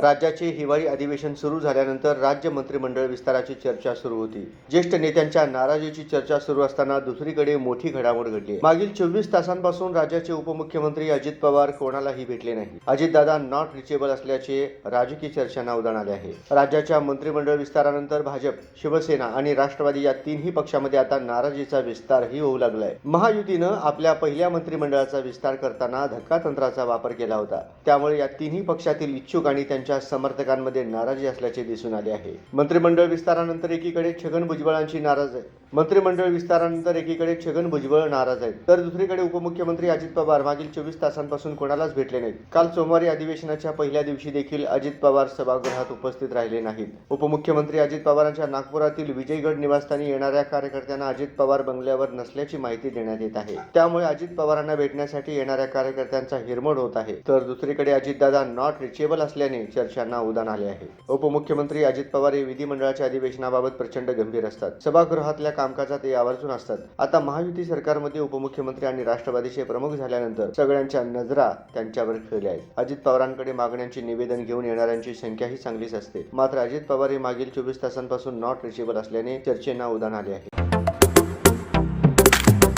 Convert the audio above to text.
राज्याचे हिवाळी अधिवेशन सुरू झाल्यानंतर राज्य मंत्रिमंडळ विस्ताराची चर्चा सुरू होती. ज्येष्ठ नेत्यांच्या नाराजीची चर्चा सुरू असताना दुसरीकडे मोठी घडामोड घडली मागील चोवीस तासांपासून राज्याचे उपमुख्यमंत्री अजित पवार कोणालाही भेटले नाही. अजितदादा नॉट रिचेबल असल्याचे राजकीय चर्चांना उदाहरण आले आहे. राज्याच्या मंत्रिमंडळ विस्तारानंतर भाजप शिवसेना आणि राष्ट्रवादी या तीनही पक्षामध्ये आता नाराजीचा विस्तारही होऊ लागलाय. महायुतीनं आपल्या पहिल्या मंत्रिमंडळाचा विस्तार करताना धक्का तंत्राचा वापर केला होता. त्यामुळे या तिन्ही पक्षातील इच्छुक आणि त्यांच्या समर्थकांमध्ये नाराजी असल्याचे दिसून आले आहे. मंत्रिमंडळ विस्तारानंतर एकीकडे छगन भुजबळांची नाराज आहे. मंत्रिमंडळ विस्तारानंतर एकीकडे छगन भुजबळ नाराज आहेत तर दुसरीकडे उपमुख्यमंत्री अजित पवार मागील चोवीस तासांपासून कोणालाच भेटले नाहीत. काल सोमवारी अधिवेशनाच्या पहिल्या दिवशी देखील अजित पवार सभागृहात उपस्थित राहिले नाहीत. उपमुख्यमंत्री अजित पवारांच्या नागपुरातील विजयगड निवासस्थानी येणाऱ्या कार्यकर्त्यांना अजित पवार बंगल्यावर नसल्याची माहिती देण्यात येत आहे. त्यामुळे अजित पवारांना भेटण्यासाठी येणाऱ्या कार्यकर्त्यांचा हिरमोड होत आहे. तर दुसरीकडे अजितदादा नॉट रिचेबल असल्याने चर्चांना उदान आले आहे. उपमुख्यमंत्री अजित पवार हे विधिमंडळाच्या अधिवेशनाबाबत प्रचंड गंभीर असतात. सभागृहातल्या कामकाजात ते आवर्जून असतात. आता महायुती सरकारमध्ये उपमुख्यमंत्री आणि राष्ट्रवादीचे प्रमुख झाल्यानंतर सगळ्यांच्या नजरा त्यांच्यावर ठेवल्या आहेत. अजित पवारांकडे मागण्यांची निवेदन घेऊन येणाऱ्यांची संख्याही चांगलीच असते. मात्र अजित पवार हे मागील चोवीस तासांपासून नॉट रिचेबल असल्याने चर्चेना उदान आले आहे.